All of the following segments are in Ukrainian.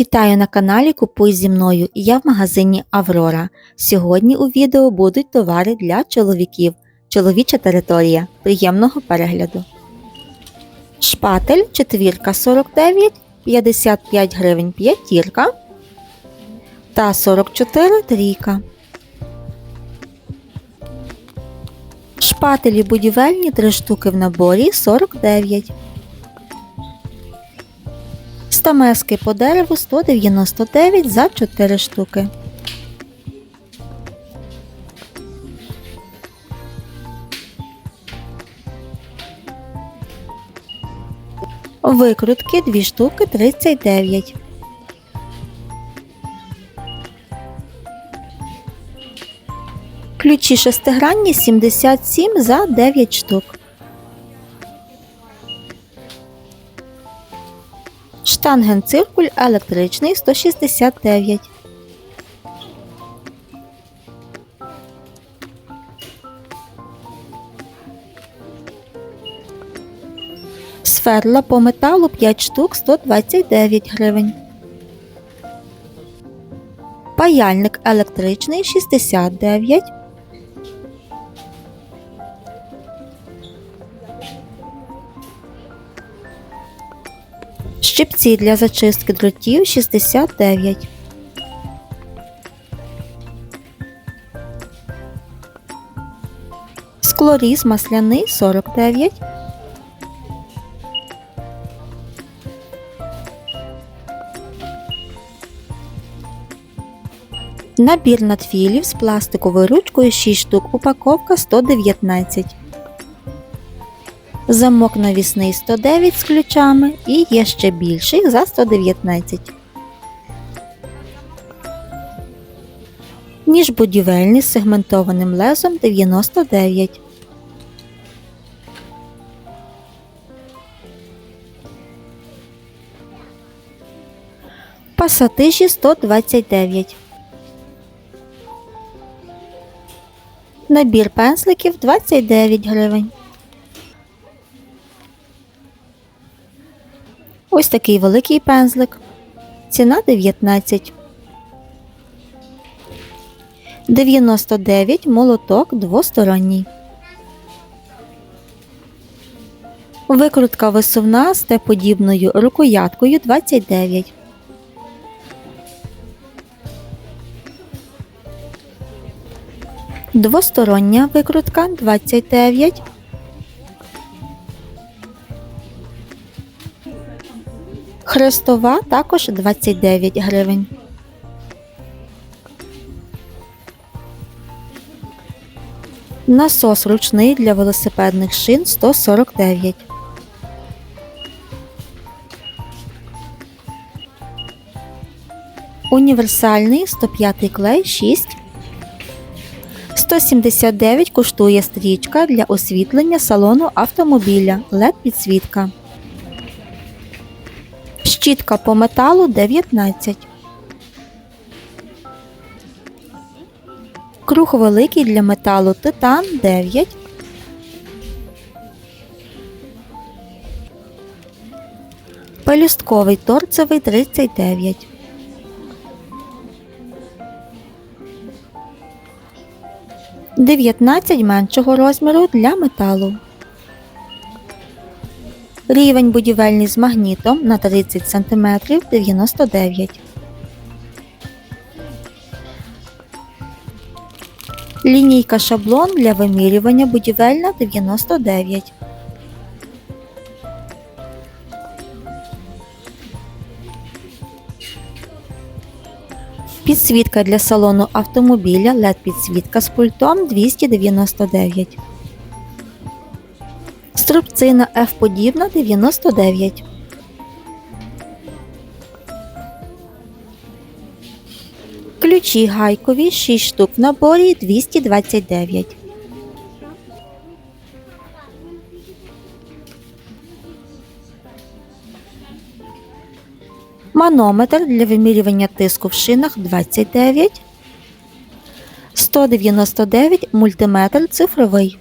Вітаю на каналі Купуй зі мною і я в магазині Аврора. Сьогодні у відео будуть товари для чоловіків. Чоловіча територія. Приємного перегляду. Шпатель четвірка 49, 55 гривень п'ятірка та 44 трійка. Шпателі будівельні 3 штуки в наборі 49. Стамески по дереву 199 за 4 штуки. Викрутки 2 штуки 39. Ключі шестигранні 77 за 9 штук. Штангенциркуль електричний 169. Сверла по металу 5 штук 129 гривень. Паяльник електричний 69. Щипці для зачистки дротів 69. Склоріз масляний 49. Набір надфілів з пластиковою ручкою 6 штук, упаковка 119. Замок навісний 109 з ключами і є ще більший за 119. Ніж будівельний з сегментованим лезом 99. Пасатижі 129. Набір пензликів 29 гривень. Ось такий великий пензлик. Ціна 19. 99 молоток двосторонній. Викрутка висувна з Т-подібною рукояткою 29. Двостороння викрутка 29. Хрестова також 29 гривень. Насос ручний для велосипедних шин 149. Універсальний 105 клей 6. 179 коштує стрічка для освітлення салону автомобіля LED підсвітка. Щітка по металу 19. Круг великий для металу титан 9. Пелюстковий торцевий 39. Дев'ятнадцять меншого розміру для металу. Рівень будівельний з магнітом на 30 см 99. Лінійка шаблон для вимірювання будівельна 99. Підсвітка для салону автомобіля LED підсвітка з пультом 299. Струбцина F подібна 99. Ключі гайкові 6 штук в наборі 229. Манометр для вимірювання тиску в шинах 29. 199 мультиметр цифровий.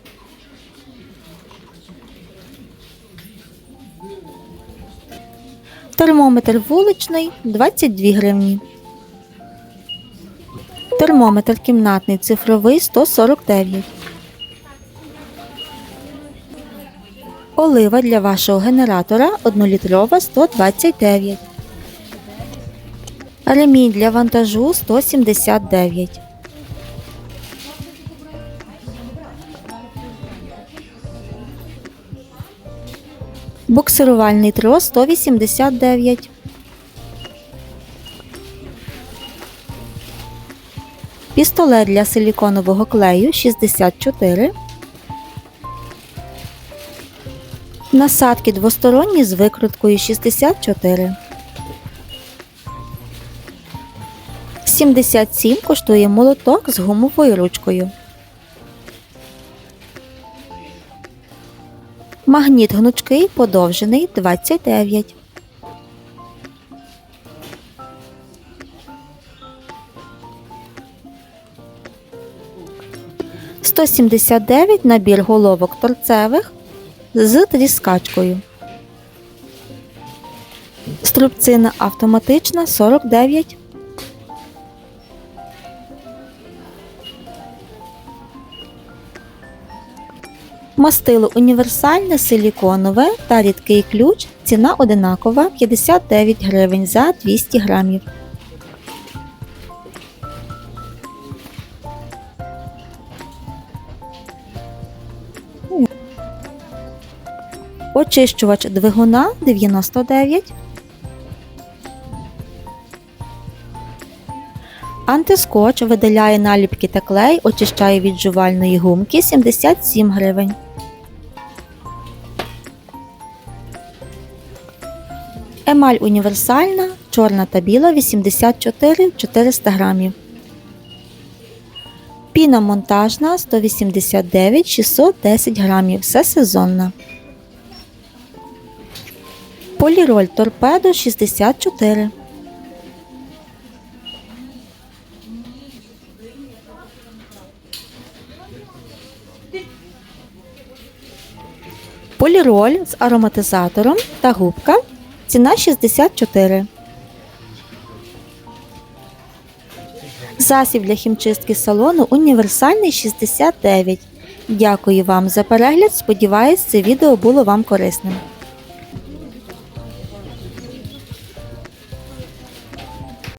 Термометр вуличний 22 гривні. Термометр кімнатний цифровий 149. Олива для вашого генератора 1-літрова 129. Ремінь для вантажу 179. Буксирувальний трос 189. Пістолет для силіконового клею 64. Насадки двосторонні з викруткою 64. 77 коштує молоток з гумовою ручкою. Магніт гнучкий подовжений 29. Сто сімдесят дев'ять набір головок торцевих з тріскачкою. Струбцина автоматична 49. Мастило універсальне силіконове та рідкий ключ. Ціна одинакова 59 гривень за 200 грамів. Очищувач двигуна 99. Антискотч видаляє наліпки та клей, очищає від жувальної гумки 77 гривень. Емаль універсальна, чорна та біла 84 400 грамів. Піна монтажна 189 610 грамів. Все сезонна. Поліроль торпедо 64. Поліроль з ароматизатором та губка. Ціна 64. Засіб для хімчистки салону універсальний 69. Дякую вам за перегляд. Сподіваюсь, це відео було вам корисним.